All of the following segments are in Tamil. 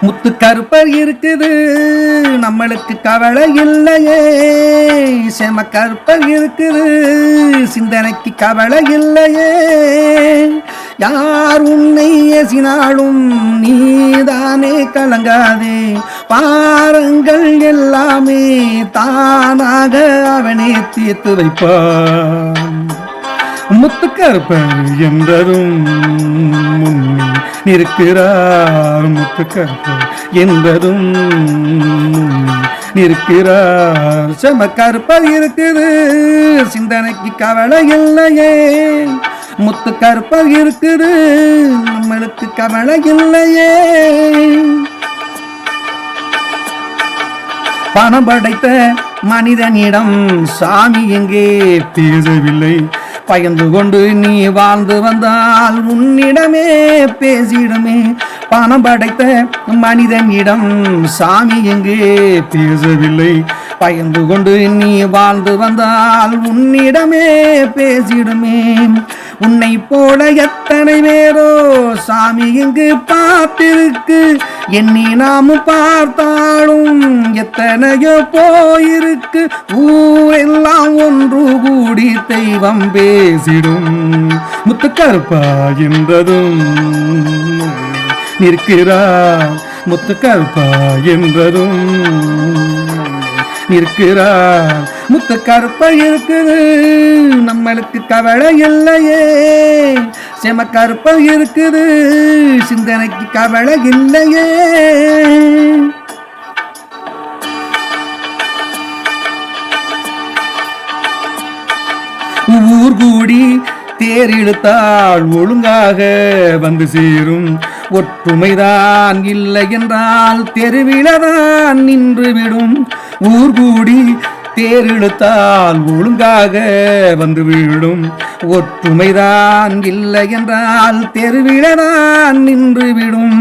முத்து கருப்பர் இருக்குது. நம்மளுக்கு கவலை இல்லையே. செம கருப்பர் இருக்குது. சிந்தனைக்கு கவலை இல்லையே. யார் உன்னை ஏசினாலும் நீதானே கலங்காதே. பாருங்கள் எல்லாமே தானாக அவனே தீர்த்து வைப்பான். முத்துக்கருப்பன் என்றதும் முன்னே நிற்கிறார் முத்துக்கருப்பர் என்பதும் நிற்கிறார். செமக்கருப்பர் இருக்குது சிந்தனைக்கு கவலை இல்லையே. முத்துக்கருப்பர் இருக்குது நம்மளுக்கு கவலை இல்லையே. பணம் படைத்த மனிதனிடம் சாமி எங்கே? பேசவில்லை பயந்து கொண்டு நீ வாழ்ந்து வந்தால் உன்னிடமே பேசிடுமே. பணம் படைத்த மனிதனிடம் சாமி எங்கே பேசவில்லை. பயந்து கொண்டு நீ வாழ்ந்து வந்தால் உன்னிடமே பேசிடுமே. உன்னை போல எத்தனை பேரோ சாமி இங்கு பார்த்திருக்கு. எண்ணி நாம் பார்த்தாலும் எத்தனையோ போயிருக்கு. ஊரெல்லாம் ஒன்று தெய்வம் பேசிடும். முத்துக்கருப்பா என்றதும் நிற்கிறார் முத்துக்கருப்பா என்றதும் நிற்கிறார் முத்து கருப்ப இருக்குது. நம்மளுக்கு கவலை இல்லையே. செம கருப்ப இருக்குது. சிந்தனைக்கு கவலை இல்லையே. ஊர் கூடி தேர் இழுத்தால் ஒழுங்காக வந்து சேரும். ஒற்றுமைதான் இல்லை என்றால் தெருவிலதான் நின்றுவிடும் ஊர் கூடி தேரிழுத்தால் ஒழுங்காக வந்து விடும் ஒற்றுமைதான் இல்லை என்றால் தெருவிழதான் நின்றுவிடும்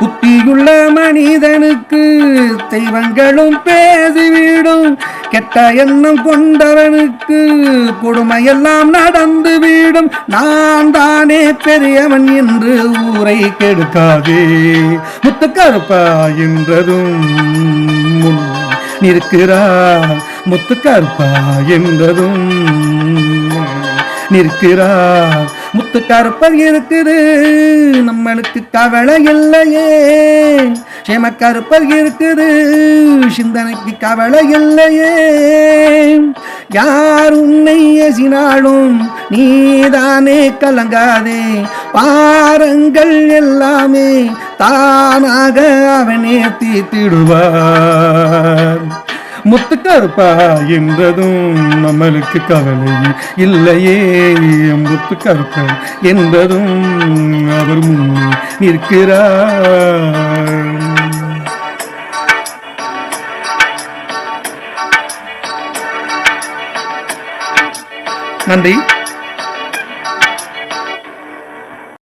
புத்தியுள்ள மனிதனுக்கு தெய்வங்களும் பேசிவிடும் கெட்ட எண்ணம் கொண்டவனுக்கு கொடுமையெல்லாம் நடந்துவிடும் நான் தானே பெரியவன் என்று ஊரை கெடுக்காதே. முத்துக்கருப்பா என்றதும் முன் நிற்கிறார் முத்துக்கருப்பா என்றதும் நிற்கிறார். முத்துக்கருப்பர் இருக்குது. நம்மளுக்கு கவலை இல்லையே. சேமக்கருப்பர் இருக்குது. சிந்தனைக்கு கவலை இல்லையே. யார் உன்னை பேசினாலும் நீதானே கலங்காதே. பாரங்கள் எல்லாமே தானாக அவனே தீத்திடுவார் முத்துக்கருப்பா என்றதும் நம்மளுக்கு கவலை இல்லையே. முத்துக்கருப்பா என்றதும் அவர் முன் நிற்கிறார். நன்றி.